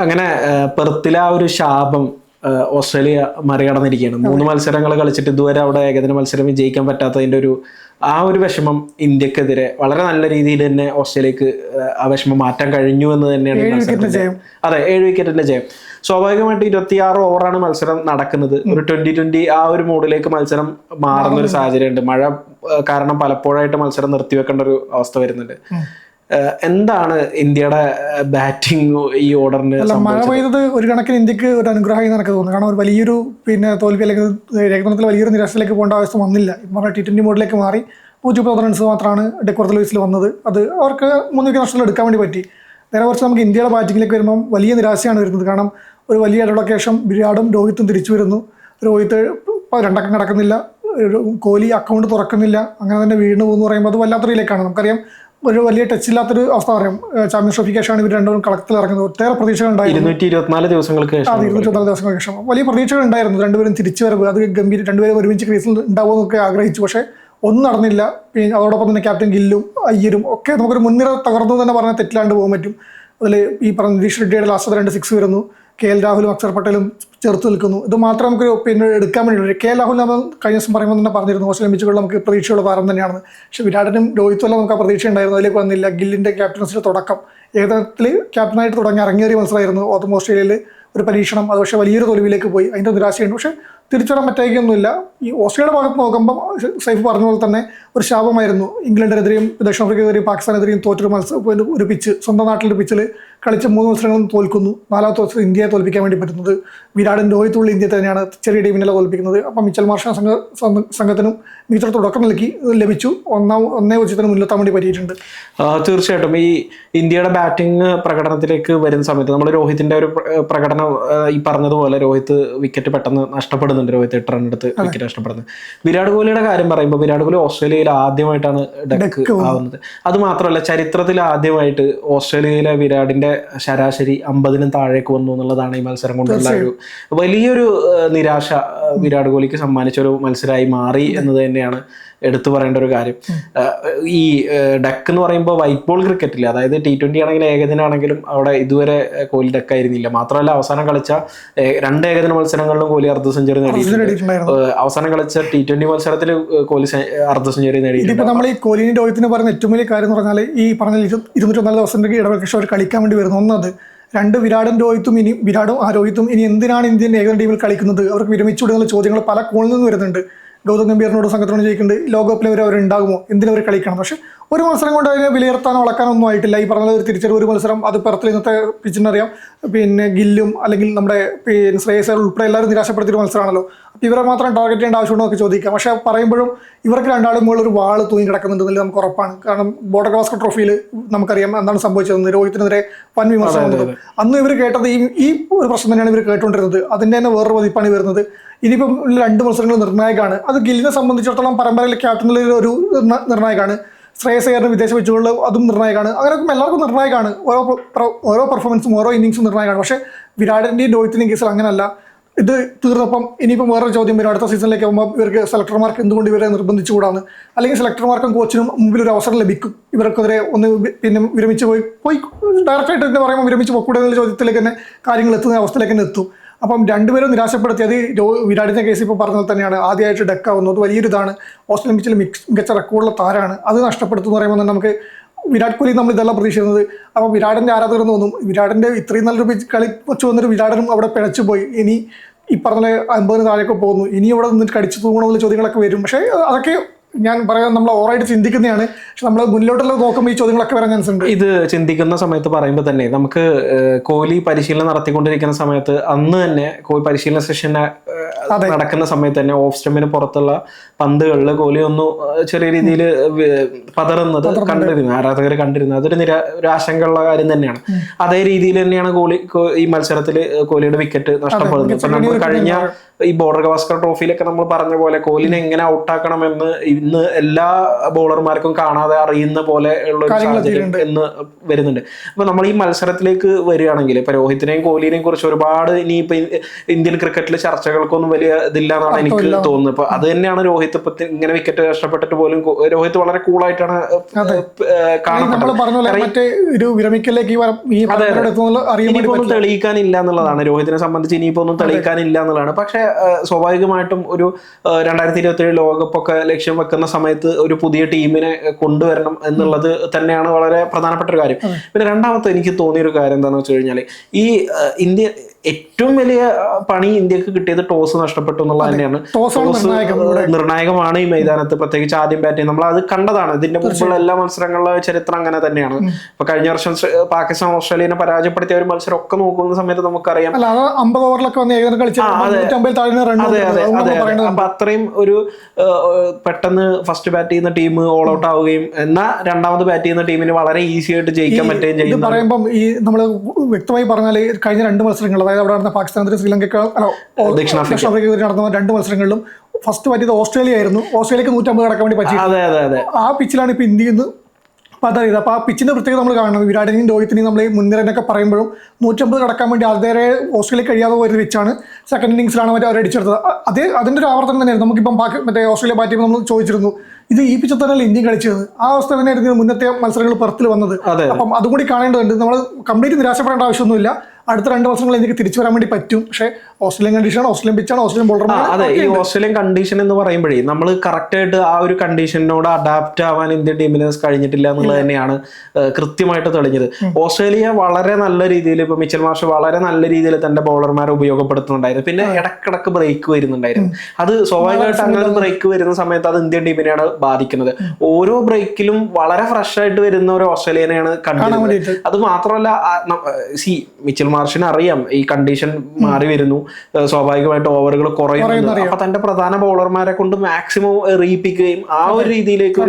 അങ്ങനെ പെർത്തിലെ ആ ഒരു ശാപം ഓസ്ട്രേലിയ മറികടന്നിരിക്കുകയാണ്. മൂന്ന് മത്സരങ്ങൾ കളിച്ചിട്ട് ഇതുവരെ അവിടെ ഏകദിന മത്സരം വിജയിക്കാൻ പറ്റാത്തതിന്റെ ഒരു ആ ഒരു വിഷമം ഇന്ത്യക്കെതിരെ വളരെ നല്ല രീതിയിൽ തന്നെ ഓസ്ട്രേലിയക്ക് ആ, വിഷമം മാറ്റാൻ കഴിഞ്ഞു എന്ന് തന്നെയാണ്. അതെ ഏഴ് വിക്കറ്റിന്റെ ജയം. സ്വാഭാവികമായിട്ട് ഇരുപത്തിയാറ് ഓവറാണ് മത്സരം നടക്കുന്നത്. ഒരു ട്വന്റി ട്വന്റി ആ ഒരു മൂഡിലേക്ക് മത്സരം മാറുന്ന ഒരു സാഹചര്യം ഉണ്ട് മഴ കാരണം പലപ്പോഴായിട്ട് മത്സരം നിർത്തിവെക്കേണ്ട ഒരു അവസ്ഥ വരുന്നുണ്ട്. എന്താണ് ഇന്ത്യയുടെ ബാറ്റിംഗ് ഈ ഓർഡറിന് മഴ പെയ്തത് ഒരു കണക്കിന് ഇന്ത്യയ്ക്ക് ഒരു അനുഗ്രഹമായി എനിക്ക് തോന്നുന്നു. കാരണം ഒരു വലിയൊരു പിന്നെ തോൽവി അല്ലെങ്കിൽ ഏകദിനത്തിൽ വലിയൊരു നിരാശയിലേക്ക് പോകേണ്ട ആവശ്യം വന്നില്ല. ഇപ്പം പറഞ്ഞ ടി ട്വന്റി മോഡിലേക്ക് മാറി നൂറ്റി മുപ്പത് റൺസ് മാത്രമാണ് ഡെക്കോർത്ത് ലൂസിൽ വന്നത്. അത് അവർക്ക് മൂന്ന് വിക്കറ്റ് നഷ്ടത്തിൽ എടുക്കാൻ വേണ്ടി പറ്റി. നേരെ കുറച്ച് നമുക്ക് ഇന്ത്യയുടെ ബാറ്റിങ്ങിലേക്ക് വരുമ്പം വലിയ നിരാശയാണ് വരുന്നത്. കാരണം ഒരു വലിയ ഇടവേളയ്ക്ക് ശേഷം വിരാടും രോഹിത്തും തിരിച്ചു വരുന്നു. രോഹിത്ത് രണ്ടക്കം കിടക്കുന്നില്ല കോഹ്ലി അക്കൗണ്ട് തുറക്കുന്നില്ല. അങ്ങനെ തന്നെ വീണ് പോകുന്നു പറയുമ്പോൾ അത് വല്ലാത്ത രീതിയിലേക്കാണ്. നമുക്കറിയാം ഒരു വലിയ ടച്ച് ഇല്ലാത്തൊരു അവസ്ഥ പറയും. ചാമ്പ്യൻസ് ട്രോഫിക്ക് ശേഷമാണ് ഇവർ രണ്ടുപേരും കളത്തിൽ ഇറങ്ങുന്നത്. ഒട്ടേറെ പ്രതീക്ഷകൾ ഉണ്ടായിരുന്നു ഇരുന്നൂറ്റി ഇരുപത്തിനാല് ദിവസങ്ങൾക്ക് ശേഷം അത് ഇരുന്നൂറ്റൊന്നാൽ ദിവസങ്ങൾക്ക് ശേഷം. വലിയ പ്രതീക്ഷകൾ ഉണ്ടായിരുന്നു രണ്ടുപേരും തിരിച്ചു വരവ്. അത് ഗംഭീര രണ്ടുപേരും ഒരുമിച്ച് ക്രീസിൽ ഉണ്ടാവുമെന്നൊക്കെ ആഗ്രഹിച്ചു. പക്ഷേ ഒന്നും നടന്നില്ല. പിന്നെ അതോടൊപ്പം തന്നെ ക്യാപ്റ്റൻ ഗില്ലും അയ്യരും ഒക്കെ നമുക്കൊരു മുൻനിര തകർന്നു തന്നെ പറഞ്ഞാൽ തെറ്റില്ലാണ്ട് പോകാൻ പറ്റും. അതിൽ ഈ പറഞ്ഞ നിതീഷ് റെഡ്ഡിയുടെ ലാസ്റ്റ് രണ്ട് സിക്സ് വരുന്നു. കെ എൽ രാഹുലും അക്ഷർ പട്ടേലും ചേർത്ത് നിൽക്കുന്നു. ഇത് മാത്രം നമുക്ക് പിന്നെ എടുക്കാൻ വേണ്ടിയുള്ളൂ കെ എൽ രാഹുൽ നമ്മൾ കഴിഞ്ഞ ദിവസം പറയുമ്പോൾ തന്നെ പറഞ്ഞിരുന്നു ഓസ്ട്രേലിയൻ പിച്ചുകളിൽ നമുക്ക് പ്രതീക്ഷയുള്ള താരം തന്നെയാണ്. പക്ഷേ വിരാടിനും രോഹിത്തുമല്ല നമുക്ക് ആ പ്രതീക്ഷ ഉണ്ടായിരുന്നു. അതിലേക്ക് വന്നില്ല. ഗില്ലിന്റെ ക്യാപ്റ്റൻസിന്റെ തുടക്കം. ഏകദിനത്തിൽ ക്യാപ്റ്റനായിട്ട് തുടങ്ങി ഇറങ്ങിയേറിയ മത്സരമായിരുന്നു ഓത്തം ഓസ്ട്രേലിയയിൽ ഒരു പരീക്ഷണം. അത് പക്ഷേ വലിയൊരു തോൽവിയിലേക്ക് പോയി. അതിന്റെ നിരാശയുണ്ട്. പക്ഷേ തിരിച്ചുവരാൻ പറ്റായിക്കൊന്നുമില്ല ഈ ഓസ്ട്രേലിയയുടെ ഭാഗത്ത് നോക്കുമ്പോൾ സൈഫ് പറഞ്ഞ പോലെ തന്നെ ഒരു ശാപമായിരുന്നു. ഇംഗ്ലണ്ടിനെതിരെയും ദക്ഷിണാഫ്രിക്കെതിരെയും പാകിസ്ഥാനെതിരെയും തോറ്റൊരു മത്സരം ഒരു പിച്ച് സ്വന്തം നാട്ടിലൊരു പിച്ചിൽ കളിച്ച മൂന്ന് മത്സരങ്ങളും തോൽക്കുന്നു. നാലാമത്തെ മത്സരം ഇന്ത്യയെ തോൽപ്പിക്കാൻ വേണ്ടി പറ്റുന്നത് വിരാടിന്റെ രോഹിത്തുള്ള ഇന്ത്യ തന്നെയാണ് ചെറിയ ടീമിനെ തോൽപ്പിക്കുന്നത്. അപ്പം മിച്ചൽ മാർഷ സംഘ സംഘ- സംഘത്തിനും മികച്ച തുടക്കം നൽകി ലഭിച്ചു. ഒന്നാം ഒന്നേ ഉച്ചത്തിന് മുന്നിലെത്താൻ വേണ്ടി പറ്റിയിട്ടുണ്ട്. തീർച്ചയായിട്ടും. ഈ ഇന്ത്യയുടെ ബാറ്റിംഗ് പ്രകടനത്തിലേക്ക് വരുന്ന സമയത്ത് നമ്മൾ രോഹിത്തിന്റെ ഒരു പ്രകടനം ഈ പറഞ്ഞതുപോലെ രോഹിത് വിക്കറ്റ് പെട്ടെന്ന് നഷ്ടപ്പെടുന്നുണ്ട്. രോഹിത് എട്ട് റൺ എടുത്ത് വിക്കറ്റ് നഷ്ടപ്പെടുന്നത് വിരാട് കോഹ്ലിയുടെ കാര്യം പറയുമ്പോൾ വിരാട് കോഹ്ലി ഓസ്ട്രേലിയയിൽ ആദ്യമായിട്ടാണ് ഡെക്ക് ആവുന്നത്. അത് മാത്രമല്ല ചരിത്രത്തിൽ ആദ്യമായിട്ട് ഓസ്ട്രേലിയയിലെ വിരാടിന്റെ ശരാശരി അമ്പതിനും താഴേക്ക് വന്നു എന്നുള്ളതാണ് ഈ മത്സരം കൊണ്ടുള്ള ഒരു വലിയൊരു നിരാശ വിരാട് കോഹ്ലിക്ക് സമ്മാനിച്ച ഒരു മത്സരമായി മാറി എന്നത് തന്നെയാണ് എടുത്തു പറയേണ്ട ഒരു കാര്യം. ഈ ഡക്ക് എന്ന് പറയുമ്പോൾ വൈറ്റ് ബോൾ ക്രിക്കറ്റിൽ അതായത് ടി ട്വന്റി ആണെങ്കിലും ഏകദിനാണെങ്കിലും അവിടെ ഇതുവരെ കോഹ്ലി ഡക്ക് ആയിരുന്നില്ല മാത്രമല്ല അവസാനം കളിച്ച രണ്ട് ഏകദിന മത്സരങ്ങളിലും കോഹ്ലി അർദ്ധ സെഞ്ചുറി നേടി അവസാനം കളിച്ച ടി ട്വന്റി മത്സരത്തിൽ കോഹ്ലി അർദ്ധ സെഞ്ചുറി നേടി നമ്മൾ ഈ കോഹ്ലിനും രോഹിത്തിന് പറയുന്ന ഏറ്റവും വലിയ കാര്യം എന്ന് പറഞ്ഞാൽ ഈ പറഞ്ഞ ഇരു- ഇരുന്നൂറ്റൊന്നാൽ ദിവസം ഇടവേക്ഷ അവർ കളിക്കാൻ വേണ്ടി വരുന്നു. ഒന്നത് രണ്ട് വിരാടും രോഹിത്തും ഇനി വിരാടും ആ രോഹിത്തും ഇനി എന്തിനാണ് ഇന്ത്യൻ ഏകദിന ടീമിൽ കളിക്കുന്നത്? അവർക്ക് വിരമിച്ചുവിടുന്ന ചോദ്യങ്ങൾ പല കോണിൽ നിന്ന് വരുന്നുണ്ട്. ഗൗതം ഗംഭീറിനോട് സംഘത്തിനോട് ചോദിക്കുന്നുണ്ട് ലോകകപ്പിൽ അവർ അവരുണ്ടാകുമോ? എന്തിനവർ കളിക്കണം? പക്ഷേ ഒരു മത്സരം കൊണ്ട് അതിനെ വിലയിരുത്താനോ ഒന്നും ആയിട്ടില്ല. ഈ പറഞ്ഞ ഒരു തിരിച്ചറിവ് ഒരു മത്സരം അത് പെർത്തിൽ ഇന്നത്തെ പിച്ചിനറിയാം പിന്നെ ഗില്ലും അല്ലെങ്കിൽ നമ്മുടെ പിന്നെ ശ്രേയസ് ഉൾപ്പെടെ എല്ലാവരും നിരാശപ്പെടുത്തിയ ഒരു മത്സരമാണല്ലോ. അപ്പോൾ ഇവരെ മാത്രം ടാർഗറ്റ് ചെയ്യേണ്ട ആവശ്യമുണ്ടോ എന്നൊക്കെ ചോദിക്കാം. പക്ഷേ പറയുമ്പോഴും ഇവർക്ക് രണ്ടാളും മുകളിൽ ഒരു വാൾ തൂങ്ങി കിടക്കുന്നുണ്ടെന്നില്ല നമുക്ക് ഉറപ്പാണ്. കാരണം ബോർഡർ ഗവാസ്കർ ട്രോഫിയിൽ നമുക്കറിയാം എന്താണ് സംഭവിച്ചത് രോഹിത്തിനെതിരെ വൻ വിമർശനം വന്നത് അന്ന് ഇവർ കേട്ടത് ഈ ഈ ഒരു പ്രശ്നം തന്നെയാണ് ഇവർ കേട്ടുകൊണ്ടിരുന്നത്. അതിന്റെ തന്നെ വേറൊരു പതിപ്പാണ് വരുന്നത് ഇനിയിപ്പം രണ്ട് മത്സരങ്ങൾ നിർണായകമാണ്. അത് ഗില്ലിനെ സംബന്ധിച്ചിടത്തോളം പരമ്പരയിലെ ക്യാപ്റ്റനിലൊരു നിർണായകമാണ്. ശ്രേയസ് വിദേശ വെച്ചുകളിൽ അതും നിർണായകമാണ്. അങ്ങനെ എല്ലാവർക്കും നിർണായകമാണ്. ഓരോ ഓരോ പെർഫോമൻസും ഓരോ ഇന്നിങ്സും നിർണായകമാണ്. പക്ഷേ വിരാടിന്റെയും രോഹിത്തിന്റെയും കേസിൽ അങ്ങനെയല്ല. ഇത് തീർന്നപ്പം ഇനിയിപ്പം വേറൊരു ചോദ്യം വരും. അടുത്ത സീസണിലേക്ക് ആകുമ്പോൾ ഇവർക്ക് സെലക്ടർമാർക്ക് എന്തുകൊണ്ട് ഇവരെ നിർബന്ധിച്ചുകൂടാന്ന് അല്ലെങ്കിൽ സെലക്ടർമാർക്കും കോച്ചിനും മുമ്പിൽ ഒരു അവസരം ലഭിക്കും. ഇവർക്കെതിരെ ഒന്ന് പിന്നെ വിരമിച്ച് പോയി പോയി ഡയറക്റ്റായിട്ട് തന്നെ പറയുമ്പോൾ വിരമിച്ച് പോക്കൂടെ എന്നുള്ള ചോദ്യത്തിലേക്ക് തന്നെ കാര്യങ്ങൾ എത്തുന്ന അവസ്ഥയിലേക്ക് തന്നെ എത്തും. അപ്പം രണ്ടുപേരും നിരാശപ്പെടുത്തി അത് രോ- വിരാടിന്റെ കേസ് ഇപ്പോൾ പറഞ്ഞത് തന്നെയാണ്. ആദ്യമായിട്ട് ഡെക്കാവുന്നത് വലിയൊരു ഇതാണ് ഓസ്ട്രേലിയൻ പിച്ചിൽ മിക്സ് മികച്ച റെക്കോർഡുള്ള താരമാണ്. അത് നഷ്ടപ്പെടുത്തുന്ന പറയുമ്പോൾ തന്നെ നമുക്ക് വിരാട് കോഹ്ലി നമ്മൾ ഇതെല്ലാം പ്രതീക്ഷിക്കുന്നത്. അപ്പോൾ വിരാടിന്റെ ആരാധകർ തോന്നും വിരാടിന്റെ ഇത്രയും നല്ലൊരു കളി വെച്ച് വന്നൊരു വിരാടനും അവിടെ പിഴച്ചു പോയി. ഇനി ഈ പറഞ്ഞ അമ്പതിന് താഴേക്ക് പോകുന്നു. ഇനി ഇവിടെ നിന്നിട്ട് കടിച്ചു തൂങ്ങണമെന്നുള്ള ചോദ്യങ്ങളൊക്കെ വരും. പക്ഷേ അതൊക്കെ ഞാൻ പറയാം നമ്മൾ ഓറായിട്ട് ചിന്തിക്കുന്നതാണ്. പക്ഷെ നമ്മൾ മുന്നോട്ടുള്ള നോക്കുമ്പോൾ ഈ ചോദ്യങ്ങളൊക്കെ വരാൻ ചാൻസ് ഉണ്ട്. ഇത് ചിന്തിക്കുന്ന സമയത്ത് പറയുമ്പോൾ തന്നെ നമുക്ക് കോഹ്ലി പരിശീലനം നടത്തിക്കൊണ്ടിരിക്കുന്ന സമയത്ത് അന്ന് തന്നെ കോഹ്ലി പരിശീലന സെഷൻ നടക്കുന്ന സമയത്ത് തന്നെ ഓഫ് സ്റ്റമ്പിന് പുറത്തുള്ള പന്തുകളിൽ കോഹ്ലി ഒന്ന് ചെറിയ രീതിയിൽ പതറുന്നത് കണ്ടിരുന്നു. ആരാധകർ കണ്ടിരുന്നു. അതൊരു നിര ഒരു ആശങ്കയുള്ള കാര്യം തന്നെയാണ്. അതേ രീതിയിൽ തന്നെയാണ് കോഹ്ലി ഈ മത്സരത്തിൽ കോഹ്ലിയുടെ വിക്കറ്റ് നഷ്ടപ്പെടുന്നത്. ഇപ്പൊ നമ്മൾ കഴിഞ്ഞ ഈ ബോർഡർ ഗവാസ്കർ ട്രോഫിയിലൊക്കെ നമ്മൾ പറഞ്ഞ പോലെ കോഹ്ലിനെ എങ്ങനെ ഔട്ടാക്കണം എന്ന് ഇന്ന് എല്ലാ ബോളർമാർക്കും കാണാതെ അറിയുന്ന പോലെ ഉള്ള ഒരു സാഹചര്യം എന്ന് വരുന്നുണ്ട്. അപ്പൊ നമ്മൾ ഈ മത്സരത്തിലേക്ക് വരികയാണെങ്കിൽ ഇപ്പൊ രോഹിത്തിനെയും കോഹ്ലിനെയും കുറിച്ച് ഒരുപാട് ഇനിയിപ്പോ ഇപ്പൊ ഇന്ത്യൻ ക്രിക്കറ്റിൽ ചർച്ചകൾക്കൊന്നും വലിയ ഇതില്ല എന്നാണ് എനിക്ക് തോന്നുന്നത്. ഇപ്പൊ അത് തന്നെയാണ് രോഹിത് ഇപ്പൊ ഇങ്ങനെ വിക്കറ്റ് കഷ്ടപ്പെട്ടിട്ട് പോലും രോഹിത് വളരെ കൂളായിട്ടാണ് ഇനിയിപ്പോ തെളിയിക്കാനില്ല എന്നുള്ളതാണ്. രോഹിതിനെ സംബന്ധിച്ച് ഇനിയിപ്പോ ഒന്നും തെളിയിക്കാനില്ല എന്നുള്ളതാണ് പക്ഷെ സ്വാഭാവികമായിട്ടും ഒരു രണ്ടായിരത്തി ഇരുപത്തി ഏഴ് ലോകകപ്പ് ഒക്കെ ലക്ഷ്യം വെക്കുന്ന സമയത്ത് ഒരു പുതിയ ടീമിനെ കൊണ്ടുവരണം എന്നുള്ളത് തന്നെയാണ് വളരെ പ്രധാനപ്പെട്ട ഒരു കാര്യം. പിന്നെ രണ്ടാമത്തെ എനിക്ക് തോന്നിയ ഒരു കാര്യം എന്താണെന്ന് വെച്ച് കഴിഞ്ഞാൽ ഈ ഇന്ത്യ ഏറ്റവും വലിയ പണി ഇന്ത്യയ്ക്ക് കിട്ടിയത് ടോസ് നഷ്ടപ്പെട്ടു എന്നുള്ളത് തന്നെയാണ്. ടോസ് നിർണായകമാണ് ഈ മൈതാനത്ത് പ്രത്യേകിച്ച് ആദ്യം ബാറ്റ് നമ്മൾ അത് കണ്ടതാണ്. ഇതിന്റെ മുമ്പുള്ള എല്ലാ മത്സരങ്ങളിലെ ചരിത്രം അങ്ങനെ തന്നെയാണ്. ഇപ്പൊ കഴിഞ്ഞ വർഷം പാകിസ്ഥാൻ ഓസ്ട്രേലിയനെ പരാജയപ്പെടുത്തിയ ഒരു മത്സരം ഒക്കെ നോക്കുന്ന സമയത്ത് നമുക്കറിയാം. അമ്പത് ഓവറിലൊക്കെ വന്ന്. അപ്പൊ അത്രയും ഒരു പെട്ടെന്ന് ഫസ്റ്റ് ബാറ്റ് ചെയ്യുന്ന ടീം ഓൾ ഔട്ട് ആവുകയും എന്നാൽ രണ്ടാമത് ബാറ്റ് ചെയ്യുന്ന ടീമിന് വളരെ ഈസി ആയിട്ട് ജയിക്കാൻ പറ്റുകയും ചെയ്യും പറയുമ്പോൾ പറയുമ്പം ഈ നമ്മൾ വ്യക്തമായി പറഞ്ഞാൽ കഴിഞ്ഞ രണ്ട് മത്സരങ്ങൾ അതായത് അവിടെ നടന്ന പാകിസ്ഥാനത്തിന് ശ്രീലങ്കയ്ക്ക് ദക്ഷിണാഫ്രിക്കെതിരെ ദക്ഷിണാഫ്രിക്ക. നടന്ന രണ്ട് മത്സരങ്ങളിലും ഫസ്റ്റ് പറ്റിയത് ഓസ്ട്രേലിയ ആയിരുന്നു. ഓസ്ട്രേലിയക്ക് നൂറ്റമ്പത് കടക്കാൻ വേണ്ടി പറ്റി ആ പിച്ചിലാണ് ഇപ്പൊ ഇന്ത്യ ഇന്ന് അതറിയത് അപ്പൊ ആ പിച്ചിന്റെ പ്രത്യേകത നമ്മൾ കാണണം. വിരാടിനെയും രോഹിത്തിനെയും നമ്മൾ മുൻനിരനൊക്കെ പറയുമ്പോഴും നൂറ്റമ്പത് കടക്കാൻ വേണ്ടി അതേറെ ഓസ്ട്രേലിയ കഴിയാതെ പോയത് വെച്ചാണ് സെക്കൻഡ് ഇന്നിങ്സിലാണ് മറ്റേ അവർ അടിച്ചെടുത്തത് അത് അതേ അതിന്റെ ഒരു ആവർത്തനം തന്നെയായിരുന്നു. നമുക്കിപ്പം ബാക്കി മറ്റേ ഓസ്ട്രേലിയ ബാറ്റ് ചെയ്യുമ്പോൾ നമ്മൾ ചോദിച്ചിരുന്നു ഇത് ഈ പിച്ചിൽ തന്നെയല്ല ഇന്ത്യ കളിച്ചത്? ആ അവസ്ഥ തന്നെയായിരുന്നു മുന്നത്തെ മത്സരങ്ങൾ പുറത്തിൽ വന്നത്. അപ്പം അതും കൂടി കാണേണ്ടതുണ്ട്. നമ്മൾ കംപ്ലീറ്റ് നിരാശപ്പെടേണ്ട ആവശ്യമൊന്നുമില്ല. അടുത്ത രണ്ട് വർഷങ്ങൾ എനിക്ക് തിരിച്ചു വരാൻ വേണ്ടി പറ്റും. പക്ഷേ ഓസ്ട്രേലിയൻ കണ്ടീഷൻ ഓസ്ട്രേലിയൻ പിച്ചാണ് ഓസ്ട്രേലിയൻ ബോളർ ആണ് അതെ ഈ ഓസ്ട്രേലിയൻ കണ്ടീഷൻ എന്ന് പറയുമ്പോഴേ നമ്മൾ കറക്റ്റ് ആയിട്ട് ആ ഒരു കണ്ടീഷനോട് അഡാപ്റ്റ് ആവാൻ ഇന്ത്യൻ ടീമിന് കഴിഞ്ഞിട്ടില്ല എന്നുള്ളത് തന്നെയാണ് കൃത്യമായിട്ട് തെളിഞ്ഞത്. ഓസ്ട്രേലിയ വളരെ നല്ല രീതിയിൽ ഇപ്പൊ മിച്ചൽ മാർഷ് വളരെ നല്ല രീതിയിൽ തന്റെ ബോളർമാരെ ഉപയോഗപ്പെടുത്തുന്നുണ്ടായിരുന്നു. പിന്നെ ഇടക്കിടക്ക് ബ്രേക്ക് വരുന്നുണ്ടായിരുന്നു. അത് സ്വാഭാവികമായിട്ട് അങ്ങനെ ബ്രേക്ക് വരുന്ന സമയത്ത് അത് ഇന്ത്യൻ ടീമിനെയാണ് ബാധിക്കുന്നത്. ഓരോ ബ്രേക്കിലും വളരെ ഫ്രഷ് ആയിട്ട് വരുന്ന ഒരു ഓസ്ട്രേലിയനെയാണ് കണ്ടിരുന്നത്. അത് മാത്രമല്ല സി മിച്ചൽ മാർഷിന് അറിയാം ഈ കണ്ടീഷൻ മാറി വരുന്നു. സ്വാഭാവികമായിട്ട് ഓവറുകൾ കുറയുന്നു അപ്പൊ തന്റെ പ്രധാന ബൗളർമാരെ കൊണ്ട് മാക്സിമം എറിയിപ്പിക്കുകയും ആ ഒരു രീതിയിലേക്ക്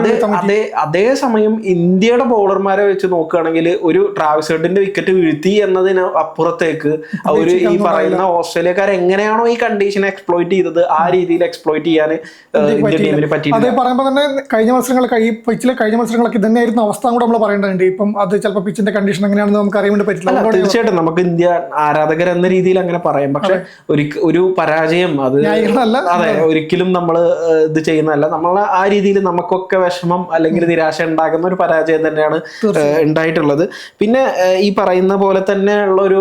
അതെ അതെ. സമയം ഇന്ത്യയുടെ ബൗളർമാരെ വെച്ച് നോക്കുകയാണെങ്കിൽ ഒരു ട്രാവിസ് ഹെഡിന്റെ വിക്കറ്റ് വീഴ്ത്തി എന്നതിന് അപ്പുറത്തേക്ക് ഒരു ഈ പറയുന്ന ഓസ്ട്രേലിയക്കാർ എങ്ങനെയാണോ ഈ കണ്ടീഷൻ എക്സ്പ്ലോയിറ്റ് ചെയ്തത് ആ രീതിയിൽ എക്സ്പ്ലോയിറ്റ് ചെയ്യാൻ ഇന്ത്യൻ ടീമിന് പറ്റി അതേ പറയുമ്പോൾ തന്നെ കഴിഞ്ഞ മത്സരങ്ങളൊക്കെ ഈ പിച്ചിലെ കഴിഞ്ഞ മത്സരങ്ങളൊക്കെ ഇതന്നെയായിരുന്നു അവസ്ഥ കൂടെ നമ്മൾ പറയേണ്ടതുണ്ട്. ഇപ്പം അത് ചിലപ്പോൾ പിച്ചിന്റെ കണ്ടീഷൻ എങ്ങനെയാണെന്ന് നമുക്ക് അറിയാൻ വേണ്ടി പറ്റില്ല. തീർച്ചയായിട്ടും നമുക്ക് ഇന്ത്യ ആരാധകർ എന്ന രീതിയിൽ അങ്ങനെ പറയാം. പക്ഷെ ഒരു പരാജയം അത്. അതെ ഒരിക്കലും നമ്മൾ ഇത് ചെയ്യുന്നതല്ല. നമ്മൾ ആ രീതിയിൽ നമുക്കൊക്കെ വിഷമം അല്ലെങ്കിൽ നിരാശ ഉണ്ടാകുന്ന ഒരു പരാജയം തന്നെയാണ് ഉണ്ടായിട്ടുള്ളത്. പിന്നെ ഈ പറയുന്ന പോലെ തന്നെ ഉള്ള ഒരു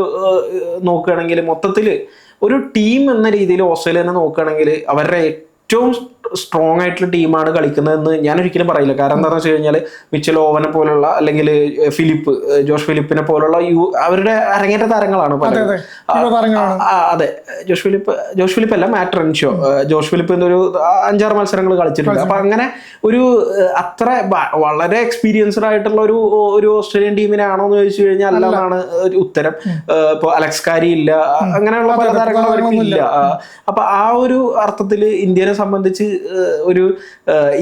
നോക്കുകയാണെങ്കിൽ മൊത്തത്തിൽ ഒരു ടീം എന്ന രീതിയിൽ ഓസ്ട്രേലിയനെ നോക്കുകയാണെങ്കിൽ അവരുടെ ഏറ്റവും സ്ട്രോങ് ആയിട്ടുള്ള ടീമാണ് കളിക്കുന്നതെന്ന് ഞാൻ ഒരിക്കലും പറയില്ല. കാരണം എന്താണെന്ന് വെച്ച് കഴിഞ്ഞാൽ മിച്ചൽ ഓവനെ പോലുള്ള അല്ലെങ്കിൽ ഫിലിപ്പ് ജോഷ് ഫിലിപ്പിനെ പോലുള്ള യു അവരുടെ അരങ്ങേറ്റ താരങ്ങളാണ്. അതെ. ജോഷ് ഫിലിപ്പ് ജോഷ് ഫിലിപ്പ് അല്ല മാറ്റ് റൺഷോ ജോഷ് ഫിലിപ്പ് എന്നൊരു അഞ്ചാറ് മത്സരങ്ങൾ കളിച്ചിട്ടുണ്ട്. അപ്പൊ അങ്ങനെ ഒരു അത്ര വളരെ എക്സ്പീരിയൻസ്ഡ് ആയിട്ടുള്ള ഒരു ഒരു ഓസ്ട്രേലിയൻ ടീമിനാണോ എന്ന് ചോദിച്ചു കഴിഞ്ഞാൽ അല്ല എന്നാണ് ഒരു ഉത്തരം. ഇപ്പോൾ ഇപ്പൊ അലക്സ് കാരി ഇല്ല. അങ്ങനെയുള്ള പല താരങ്ങളും ഇല്ല. അപ്പൊ ആ ഒരു അർത്ഥത്തിൽ ഇന്ത്യനെ സംബന്ധിച്ച് ഒരു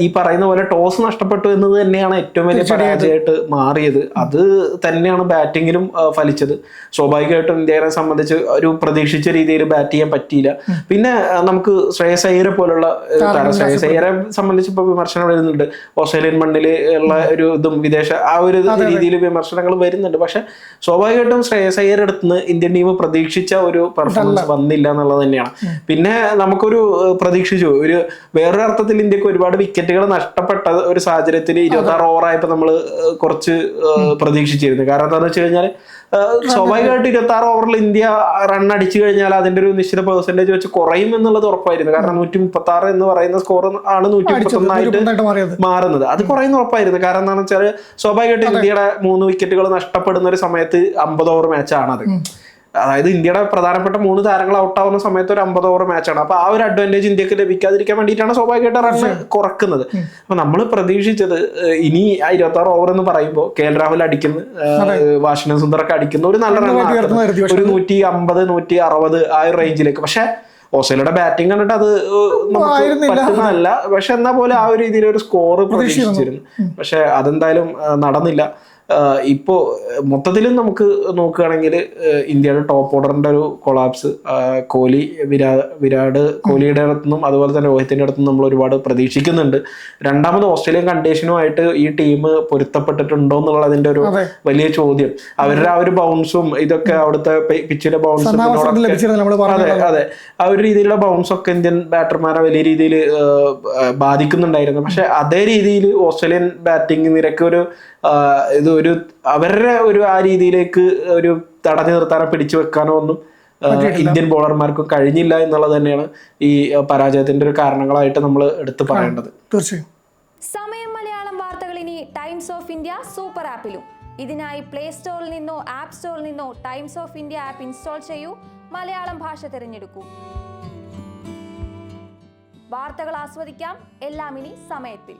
ഈ പറയുന്ന പോലെ ടോസ് നഷ്ടപ്പെട്ടു എന്നത് തന്നെയാണ് ഏറ്റവും വലിയ പരാജയമായിട്ട് മാറിയത്. അത് തന്നെയാണ് ബാറ്റിങ്ങിലും ഫലിച്ചത്. സ്വാഭാവികമായിട്ടും ഇന്ത്യയെ സംബന്ധിച്ച് ഒരു പ്രതീക്ഷിച്ച രീതിയിൽ ബാറ്റ് ചെയ്യാൻ പറ്റിയില്ല. പിന്നെ നമുക്ക് ശ്രേയസ് അയ്യരെ പോലുള്ള ശ്രേയസ് അയ്യരെ സംബന്ധിച്ച് ഇപ്പൊ വിമർശനം വരുന്നുണ്ട്. ഓസ്ട്രേലിയൻ മണ്ണിൽ ഉള്ള ഒരു ഇതും വിദേശ ആ ഒരു രീതിയിൽ വിമർശനങ്ങൾ വരുന്നുണ്ട്. പക്ഷെ സ്വാഭാവികമായിട്ടും ശ്രേയസ് അയ്യരെ അടുത്ത് നിന്ന് ഇന്ത്യൻ ടീം പ്രതീക്ഷിച്ച ഒരു പെർഫോമൻസ് വന്നില്ല എന്നുള്ളത് തന്നെയാണ്. പിന്നെ നമുക്കൊരു പ്രതീക്ഷിച്ചു. ഒരു വേറൊരു അർത്ഥത്തിൽ ഇന്ത്യയ്ക്ക് ഒരുപാട് വിക്കറ്റുകൾ നഷ്ടപ്പെട്ട ഒരു സാഹചര്യത്തിൽ ഇരുപത്തി ആറ് ഓവറായപ്പോൾ നമ്മൾ കുറച്ച് പ്രതീക്ഷിച്ചിരുന്നു. കാരണം എന്താണെന്ന് വെച്ച് കഴിഞ്ഞാൽ സ്വാഭാവികമായിട്ട് ഇരുപത്തി ആറ് ഓവറിൽ ഇന്ത്യ റൺ അടിച്ചു കഴിഞ്ഞാൽ അതിന്റെ ഒരു നിശ്ചിത പെർസെന്റേജ് വെച്ച് കുറയും എന്നുള്ളത് ഉറപ്പായിരുന്നു. കാരണം നൂറ്റി മുപ്പത്തി ആറ് എന്ന് പറയുന്ന സ്കോർ ആണ് നൂറ്റി മുപ്പത്തി ഒന്നായിട്ട് മാറുന്നത്. അത് കുറയുന്ന ഉറപ്പായിരുന്നു. കാരണം എന്താണെന്ന് വെച്ചാൽ സ്വാഭാവികമായിട്ട് ഇന്ത്യയുടെ മൂന്ന് വിക്കറ്റുകൾ നഷ്ടപ്പെടുന്ന ഒരു സമയത്ത് അമ്പത് ഓവർ മാച്ചാണത് അതായത് ഇന്ത്യയുടെ പ്രധാനപ്പെട്ട മൂന്ന് താരങ്ങൾ ഔട്ടാവുന്ന സമയത്ത് ഒരു അമ്പത് ഓവർ മാച്ചാണ് അപ്പൊ ആ ഒരു അഡ്വാന്റേജ് ഇന്ത്യയ്ക്ക് ലഭിക്കാതിരിക്കാൻ വേണ്ടിയിട്ടാണ് സ്വാഭാവികമായിട്ട് റൺസ് കുറക്കുന്നത്. അപ്പൊ നമ്മൾ പ്രതീക്ഷിച്ചത് ഇനി ആ ഇരുപത്തി ആറ് ഓവർ എന്ന് പറയുമ്പോൾ കെ എൽ രാഹുൽ അടിക്കുന്നു വാഷിംഗ്ടൺ സുന്ദറൊക്കെ അടിക്കുന്ന ഒരു നല്ല റൺ ഒരു നൂറ്റി അമ്പത് നൂറ്റി അറുപത് ആ ഒരു റേഞ്ചിലേക്ക് പക്ഷെ ഓസ്ട്രേലിയയുടെ ബാറ്റിംഗ് കണ്ടിട്ട് അത് നമുക്ക് പക്ഷെ എന്നാ പോലെ ആ ഒരു രീതിയിൽ ഒരു സ്കോർ പ്രതീക്ഷിച്ചിരുന്നു. പക്ഷെ അതെന്തായാലും നടന്നില്ല. ഇപ്പോൾ മൊത്തത്തിലും നമുക്ക് നോക്കുകയാണെങ്കിൽ ഇന്ത്യയുടെ ടോപ്പ് ഓർഡറിന്റെ ഒരു കൊളാപ്സ് കോഹ്ലി വിരാ വിരാട് കോഹ്ലിയുടെ അടുത്തുനിന്നും അതുപോലെ തന്നെ രോഹിത്തിന്റെ അടുത്തുനിന്നും നമ്മൾ ഒരുപാട് പ്രതീക്ഷിക്കുന്നുണ്ട്. രണ്ടാമത് ഓസ്ട്രേലിയൻ കണ്ടീഷനുമായിട്ട് ഈ ടീം പൊരുത്തപ്പെട്ടിട്ടുണ്ടോ എന്നുള്ളതിന്റെ ഒരു വലിയ ചോദ്യം. അവരുടെ ആ ഒരു ബൗൺസും ഇതൊക്കെ അവിടുത്തെ പിച്ചിലെ ബൗൺസും അതെ അതെ. ആ ഒരു രീതിയിലുള്ള ബൗൺസ് ഒക്കെ ഇന്ത്യൻ ബാറ്റർമാരെ വലിയ രീതിയിൽ ബാധിക്കുന്നുണ്ടായിരുന്നു. പക്ഷെ അതേ രീതിയിൽ ഓസ്ട്രേലിയൻ ബാറ്റിംഗ് നിരക്ക് ഒരു ഇത് ഒരു അവരുടെ ഒരു ആ രീതിയിലേക്ക് ഒരു തടഞ്ഞു നിർത്താനോ പിടിച്ചു വെക്കാനോ ഒന്നും ഇന്ത്യൻ ബോളർമാർക്ക് കഴിഞ്ഞില്ല എന്നുള്ളത് തന്നെയാണ് ഈ പരാജയത്തിന്റെ ഒരു കാരണങ്ങളായിട്ട് നമ്മൾ എടുത്തു പറയേണ്ടത്. തീർച്ചയായും. സമയം മലയാളം വാർത്തകൾ ഇനി ടൈംസ് ഓഫ് ഇന്ത്യ സൂപ്പർ ആപ്പിലും ഇതിനായി പ്ലേ സ്റ്റോറിൽ നിന്നോ ആപ്പ് സ്റ്റോറിൽ നിന്നോ Times of India app install ചെയ്യൂ. മലയാളം ഭാഷ തിരഞ്ഞെടുക്കൂ. വാർത്തകൾ ആസ്വദിക്കാം. എല്ലാം ഇനി സമയത്തിൽ.